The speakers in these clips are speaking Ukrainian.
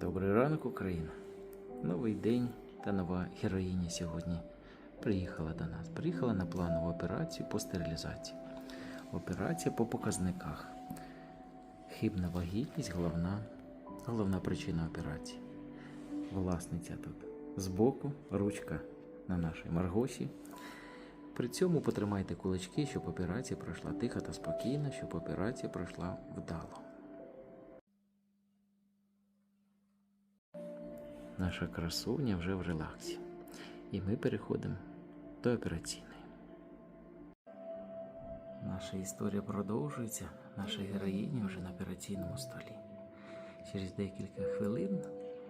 Добрий ранок, Україна. Новий день та нова героїня сьогодні приїхала до нас. Приїхала на планову операцію по стерилізації. Операція по показниках. Хибна вагітність головна, головна причина операції. Власниця тут збоку, ручка на нашій Маргосі. При цьому потримайте кулачки, щоб операція пройшла тихо та спокійно, щоб операція пройшла вдало. Наша красуня вже в релаксі. І ми переходимо до операційної. Наша історія продовжується. Наша героїня вже на операційному столі. Через декілька хвилин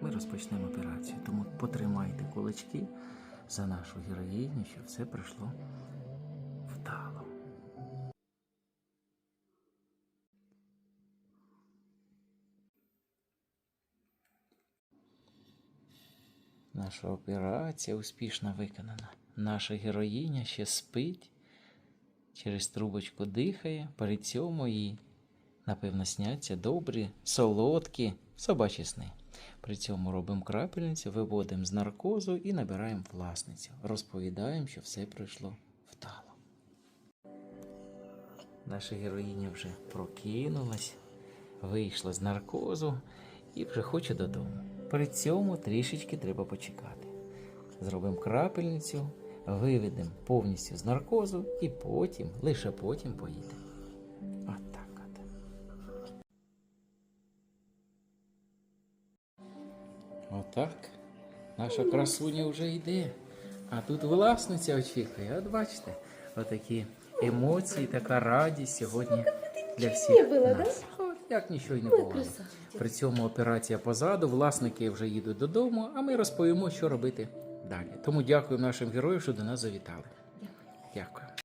ми розпочнемо операцію. Тому потримайте кулачки за нашу героїню, щоб все пройшло вдало. Наша операція успішно виконана. Наша героїня ще спить, через трубочку дихає, при цьому їй, напевно, сняться добрі, солодкі собачі сни. При цьому робимо крапельницю, виводимо з наркозу і набираємо власницю. Розповідаємо, що все пройшло вдало. Наша героїня вже прокинулась, вийшла з наркозу і вже хоче додому. При цьому трішечки треба почекати. Зробимо крапельницю, виведемо повністю з наркозу і потім, лише потім поїдемо. Отак от. Отак. Наша красуня вже йде. А тут власниця очікує. От бачите, отакі емоції, така радість сьогодні для всіх нас. Як нічого й не було. При цьому операція позаду, власники вже їдуть додому, а ми розповімо, що робити далі. Тому дякую нашим героям, що до нас завітали. Дякую.